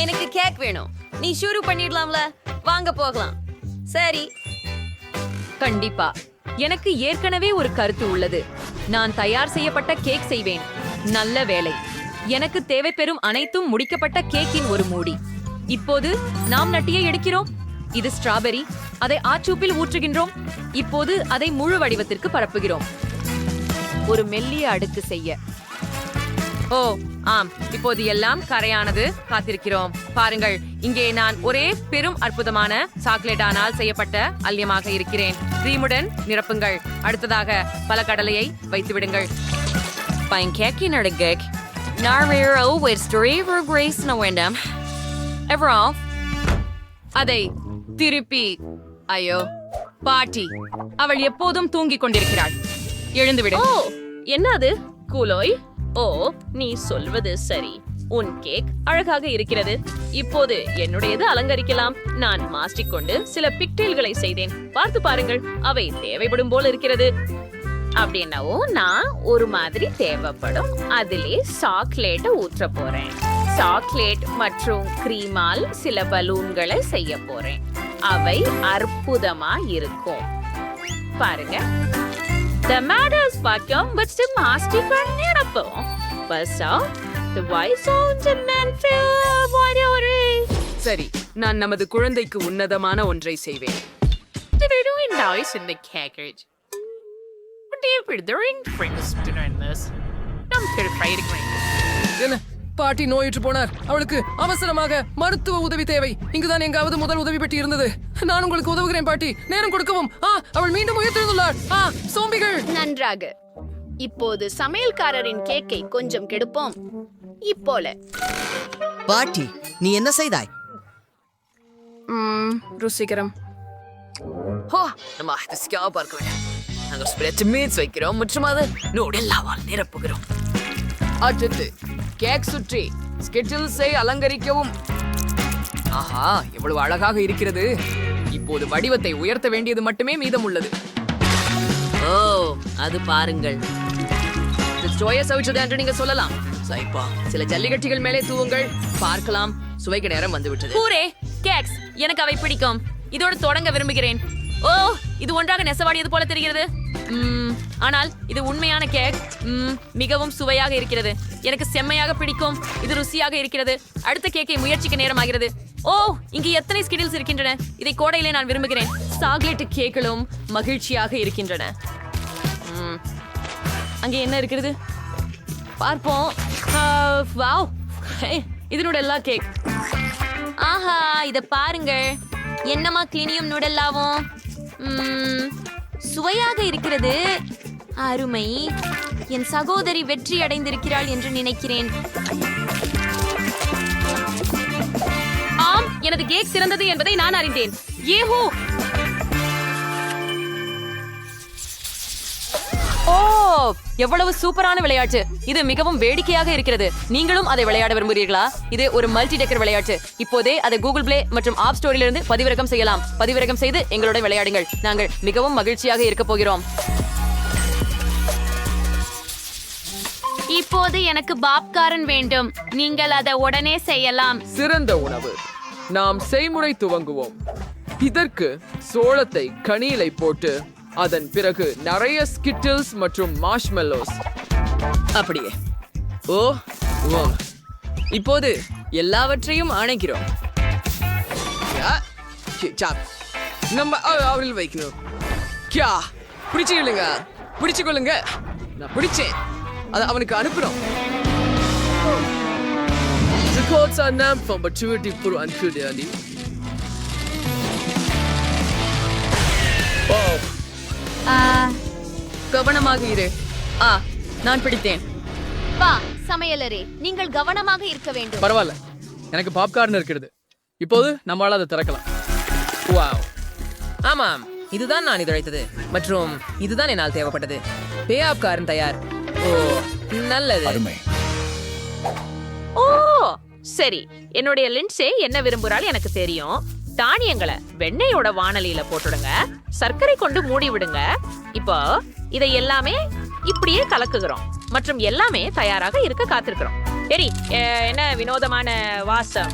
எனக்கு கேக் வேணும். நீ ஷுரு பண்ணிடலாம்ல? வாங்க போகலாம். சரி. கண்டிப்பா. எனக்கு ஏற்கனவே ஒரு கருத்து உள்ளது. நான் தயார் செய்யப்பட்ட கேக் செய்வேன். நல்ல வேலை. எனக்கு தேவை பெறும் அனைத்தும் முடிக்கப்பட்ட கேக்கின் ஒரு மூடி. இப்போது நாம் நட்டியை எடுக்கிறோம். இது ஸ்ட்ராபெரி அதை ஆச்சூப்பில் ஊற்றுகின்றோம். இப்போது அதை முழு வடிவத்திற்கு பரப்புகிறோம். ஒரு மெல்லிய அடுக்கு செய்ய. ஓ ஆம். இப்போது எல்லாம் கரையானது காத்திருக்கிறோம். பாருங்கள் இங்கே நான் ஒரே பெரும் அற்புதமான சாக்லேட்டானால் செய்யப்பட்ட அல்யமாக இருக்கிறேன். கிரீமுடன் நிரப்புங்கள். அடுத்ததாக பல கடலையை வைத்து விடுங்கள். Overall, அதை திருப்பி ஐயோ பாட்டி அவள் எப்போதும் தூங்கிக் கொண்டிருக்கிறாள். எழுந்துவிடு. ஓ என்னது? கூலோய் ஓ நீ சொல்வது சரி. உன் கேக் அழகாக இருக்கிறது. இப்போது என்னுடையது அலங்கரிக்கலாம். நான் மாஸ்டிக் கொண்டு சில பிக்டெயில்களை செய்தேன். பார்த்து பாருங்கள் அவை தேவைப்படும் போல இருக்கிறது. அப்படின்னவோ நான் ஒரு மாதிரி தேவைப்படும். அதிலே சாக்லேட்டை ஊற்ற போறேன். சாக்லேட் மற்றும் கிரீமால் சில பலூன்களை செய்ய போறேன். அவை அற்புதமா இருக்கும். பாருங்க. The matters vacuum, but still mastic and நிரப்போம். But so, the of the man feel whatever. சரி நான் நமது குழந்தைக்கு உன்னதமான ஒன்றை செய்வேன் Did I do a noise in the? What do you be doing? Friends doing this. I'm terrified. என்ன பாட்டி நோயுற்று போனார். அவளுக்கு அவசரமாக மருத்துவ உதவி தேவை. இங்குதான் எங்காவது முதல் உதவி பெட்டி இருந்தது. நான் உங்களுக்கு உதவுகிறேன் பாட்டி. நேரம் கொடுக்கவும். ஆ அவள் மீண்டும் உயிர்த்தெழுந்துள்ளார் ஆ சோம்பிகள். நன்றாக. இப்போது சமையல்காரரின் கேக்கை கொஞ்சம் கெடுப்போம். இப்போல. பாட்டி நீ என்ன செய்தாய்? ருசிகரம். ஹோ நம்ம ஸ்கியா பார்க்க வேண்டும். நாங்கள் ஸ்பிரெட் மீட்ஸ் வைக்கிறோம் மற்றும் அது நூடெல்லாவால் நிரப்புகிறோம். அடுத்து கேக் சுற்றி ஸ்கெட்டில்ஸை அலங்கரிக்கவும். ஆஹா எவ்வளவு அழகாக இருக்கிறது. இப்போது வடிவத்தை உயர்த்த வேண்டியது மட்டுமே மீதம் உள்ளது ஓ அது பாருங்கள். ஸ்டோய சவிச்சது என்று நீங்க சொல்லலாம். சைப்பா. சில ஜல்லிக்கட்டிகள் மேலே தூவுங்கள். பார்க்கலாம். சுவைக்கு நேரம் வந்து விட்டது பூரே கேக்ஸ். எனக்கு அவை பிடிக்கும். இதோடு தொடங்க விரும்புகிறேன். ஓ இது ஒன்றாக நெசவாடியது போல தெரிகிறது. ஆனால் இது உண்மையான கேக். மிகவும் சுவையாக இருக்கிறது. எனக்கு செம்மையாக பிடிக்கும். இது ருசியாக இருக்கிறது. அடுத்த கேக்கை முயற்சிக்க நேரமாகிறது. ஓ இங்கு எத்தனை ஸ்கிடில்ஸ் இருக்கின்றன? இதை கோடையிலே நான் விரும்புகிறேன். சாக்லேட் கேக்களும் மகிழ்ச்சியாக இருக்கின்றன. அங்கே என்ன இருக்கிறது? பார்ப்போம். ஆ, வாவ். ஹே, இதனோட எல்லா கேக். ஆஹா இதை பாருங்க என்னமா கிளினியும் நுடல்லாவும்? சுவையாக இருக்கிறது. அருமை. என் சகோதரி வெற்றி அடைந்திருக்கிறாள் என்று நினைக்கிறேன். ஆம் எனது கேக் சிறந்தது என்பதை நான் அறிந்தேன். ஏஹோ! எவ்வளவு சூப்பரான விளையாட்டு. இது மிகவும் வேடிக்கையாக இருக்கிறது. நீங்களும் அதை விளையாட விரும்புகிறீர்களா? இது ஒரு மல்டி டெக்கர் விளையாட்டு. இப்போதே அதை கூகுள் பிளே மற்றும் ஆப் ஸ்டோரிலிருந்து பதிவிறக்கம் செய்யலாம். பதிவிறக்கம் செய்து எங்களோட விளையாடுங்கள். நாங்கள் மிகவும் மகிழ்ச்சியாக இருக்க போகிறோம். இப்போது எனக்கு பாப்காரன் வேண்டும். நீங்கள் அதை உடனே செய்யலாம். சிறந்த உணவு. நாம் செய்முறை துவங்குவோம். இதற்கு சோளத்தை கனியிலை போட்டு அதன் பிறகு நிறைய ஸ்கிட்டில்ஸ் மற்றும் மாஷ்மெல்லோஸ் அப்படியே. ஓ ஓ இப்போது எல்லாவற்றையும் அணைக்கிறோம். நம்ம அவரில் வைக்கணும். கியா பிடிச்சு கொள்ளுங்க. பிடிச்சு கொள்ளுங்க. நான் பிடிச்சேன். அதை அவனுக்கு அனுப்புறோம். The codes are named for maturity for unfideli. கவனமாக இரு. ஆ நான் பிடித்தேன். வா சமையலரே நீங்கள் கவனமாக இருக்க வேண்டும். பரவாயில்ல. எனக்கு பாப்கார்ன் இருக்கிறது. இப்போது நம்மளால அதை திறக்கலாம். வாவ் ஆமாம் இதுதான் நான் இதுழைத்தது மற்றும் இதுதான் என்னால் தேவைப்பட்டது. பே ஆப் காரன் தயார். ஓ நல்லது. ஓ சரி. என்னுடைய லின்சே என்ன விரும்புறாள் எனக்கு தெரியும். தானியங்களை வெண்ணெயோட வானலியில போட்டுடுங்க. சர்க்கரை கொண்டு மூடி விடுங்க. இப்போ இதை எல்லாமே இப்படியே கலக்குகிறோம். மற்றும் எல்லாமே தயாராக இருக்க காத்திருக்கிறோம். சரி என்ன வினோதமான வாசம்?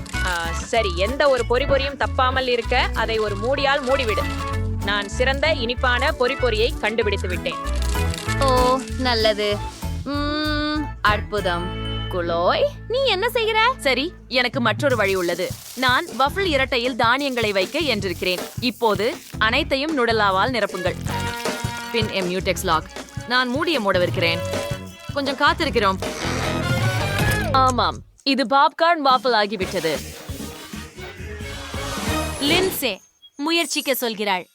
சரி எந்த ஒரு பொறி பொறியும் தப்பாமல் இருக்க அதை ஒரு மூடியால் மூடிவிடு நான் சிறந்த இனிப்பான பொறி பொறியை கண்டுபிடித்து விட்டேன். ஓ நல்லது. அற்புதம். குலோய் நீ என்ன செய்கிற? சரி எனக்கு மற்றொரு வழி உள்ளது. நான் வஃபிள் இரட்டையில் தானியங்களை வைக்க என்றிருக்கிறேன். இப்போது அனைத்தையும் நுடலாவால் நிரப்புங்கள். பின் எம் மியூடெக்ஸ் லாக். நான் மூடிய மூடவிருக்கிறேன். கொஞ்சம் காத்திருக்கிறோம். ஆமாம் இது பாப்கார்ன் வாஃபிள் ஆகிவிட்டது. லின்சே முயற்சிக்க சொல்கிறாள்.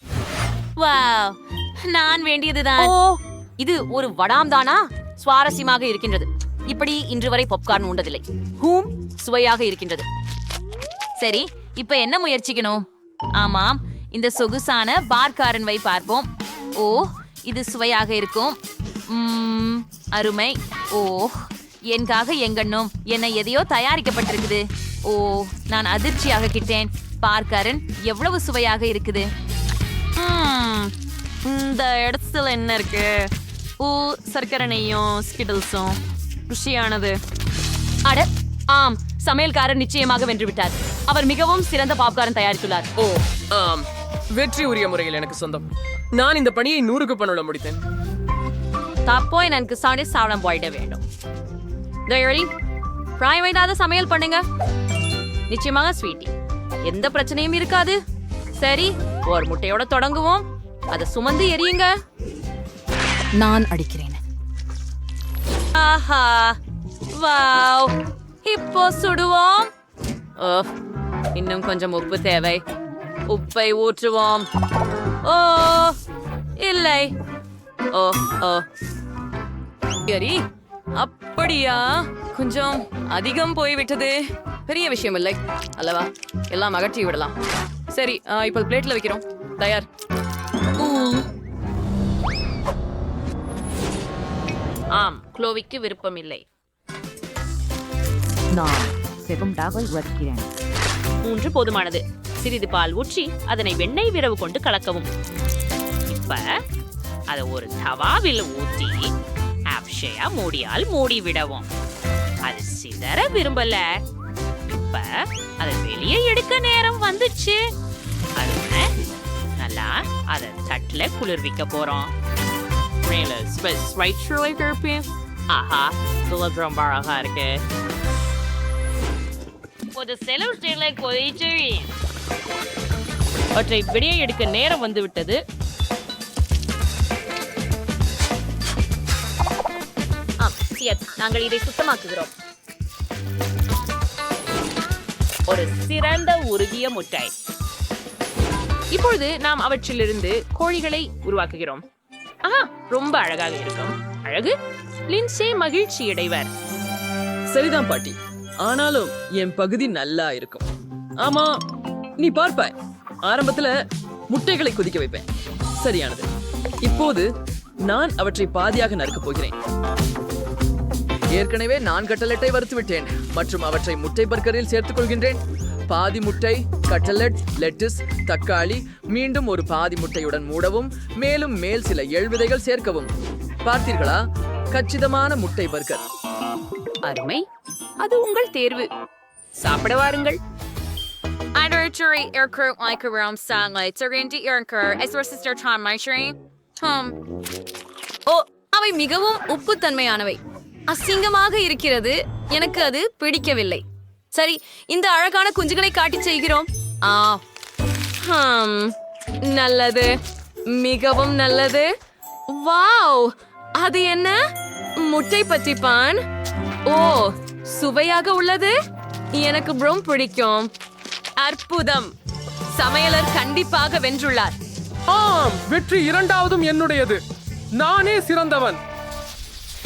வாவ் நான் வேண்டியதுதான். ஓ. இது ஒரு வடாம் தானா சுவாரஸ்யமாக இருக்கின்றது. இப்படி இன்று வரை பாப்கார்ன் உண்டதில்லை. ஹூம் சுவையாக இருக்கின்றது. சரி இப்ப என்ன முயற்சிக்கணும்? ஆமாம் இந்த சொகுசான பார்காரன் வை பார்ப்போம். ஓ இது சுவையாக இருக்கும். அருமை. ஓ என்காக எங்கண்ணும்? என்ன எதையோ தயாரிக்கப்பட்டிருக்குது. ஓ நான் அதிர்ச்சியாக கிட்டேன். பார்க்காரன் எவ்வளவு சுவையாக இருக்குது? இந்த இடத்துல என்ன இருக்கு? ஓ சர்க்கரை நெய்யும் ஸ்கிடல்ஸும். ருசியானது. அட ஆம் சமையல்காரர் நிச்சயமாக வென்று விட்டார் அவர் மிகவும் சிறந்த பாப்கார்ன் தயாரித்துள்ளார். ஓ ஆம் வெற்றி உரிய முறையில் எனக்கு சொந்தம். நான் இந்த பணியை நூறுக்கு பண்ண முடித்தேன். தப்போ எனக்கு சாணி சாவடம் போயிட வேண்டும். தயவழி பிராயம் வைடாத சமையல் பண்ணுங்க. நிச்சயமாக ஸ்வீட்டி எந்த பிரச்சனையும் இருக்காது. சரி ஒரு முட்டையோட தொடங்குவோம். அதை சுமந்து எரியுங்க. நான் அடிக்கிறேன். ஆஹா வாவ். இப்போ சுடுவோம். ஓ இன்னும் கொஞ்சம் உப்பு தேவை. உப்பை ஊற்றுவோம். ஓ இல்லை. ஓ ஓ சரி அப்படியா? கொஞ்சம் அதிகம் போய்விட்டது. பெரிய விஷயம் இல்லை. அல்லவா? எல்லாம் அகற்றி விடலாம். சரி இப்போ பிளேட்ல வைக்கிறோம். தயார். குளோவிக்கு விருப்பமில்லை. நான் மூன்று போதுமானது. சிறிது பால் ஊற்றி அதனை வெண்ணெய் விரவு கொண்டு கலக்கவும். இப்ப அதை ஒரு தவாவில் ஊத்தி அப்ஷயா மூடியால் மூடி விடவும். அது சிதற விரும்பல. இப்ப அதை வெளியே எடுக்க நேரம் வந்துச்சு. அதுல நல்லா அதை தட்டுல குளிர்விக்க போறோம். மேல ஸ்பெஸ் ரைட் ஷூலை ஆஹா துளது அழகா இருக்கு ஒரு செலவு ஸ்டேல கொதிச்சு அவற்றை வெளியே எடுக்க நேரம் வந்துவிட்டது. நாங்கள் இதை சுத்தமாக்குகிறோம். ஒரு சிறந்த உருகிய முட்டை. இப்பொழுது நாம் அவற்றிலிருந்து கோழிகளை உருவாக்குகிறோம். ஆஹா ரொம்ப அழகாக இருக்கும். அழகு? லின்சே மகிழ்ச்சியடைவர். சரிதான் பாட்டி. ஆனாலும் என் பகுதி நல்லா இருக்கும். ஆமா நீ பார்ப்பாய். ஆரம்பத்துல முட்டைகளை கொதிக்க வைப்பேன். சரியானது. இப்போது நான் அவற்றை பாதியாக நறுக்கப் போகிறேன். ஏற்கனவே நான் கட்டலெட்டை வறுத்து விட்டேன் மற்றும் அவற்றை முட்டை பர்கரில் சேர்த்துக் கொள்கின்றேன். பாதி முட்டை கட்டலட் லெட்டிஸ் தக்காளி மீண்டும் ஒரு பாதி முட்டையுடன் மூடவும் மேலும் மேல் சில எள் விதைகள் சேர்க்கவும். பார்த்தீர்களா? கச்சிதமான முட்டை பர்கர். அருமை. அது உங்கள் தேர்வு. சாப்பிட வாருங்கள். Anniversary aircrew like around sunlight. Serenity aircrew is your sister Tom Maishri. Hmm. O oh, அவை மிகவும் உப்புத்தன்மையானவை. அசிங்கமாக இருக்கிறது. எனக்கு அது பிடிக்கவில்லை. சரி இந்த அழகான குஞ்சுகளை காட்டி செய்கிறோம். ஆ. ஹம், நல்லது. மிகவும் நல்லது. வாவ். அது என்ன? முட்டை பற்றிப்பான் ஓ சுவையாக உள்ளது? எனக்கு ரொம்ப பிடிக்கும். அற்புதம். சமையலர் கண்டிப்பாக வென்றுள்ளார். ஆம் வெற்றி இரண்டாவதும் என்னுடையது. நானே சிறந்தவன்.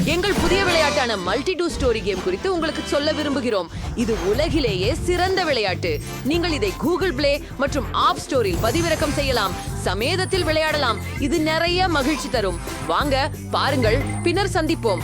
எங்கள் புதிய விளையாட்டான மல்டி டூ ஸ்டோரி கேம் குறித்து உங்களுக்கு சொல்ல விரும்புகிறோம். இது உலகிலேயே சிறந்த விளையாட்டு. நீங்கள் இதை கூகுள் பிளே மற்றும் ஆப் ஸ்டோரில் பதிவிறக்கம் செய்யலாம். சமேதத்தில் விளையாடலாம். இது நிறைய மகிழ்ச்சி தரும். வாங்க பாருங்கள். பின்னர் சந்திப்போம்.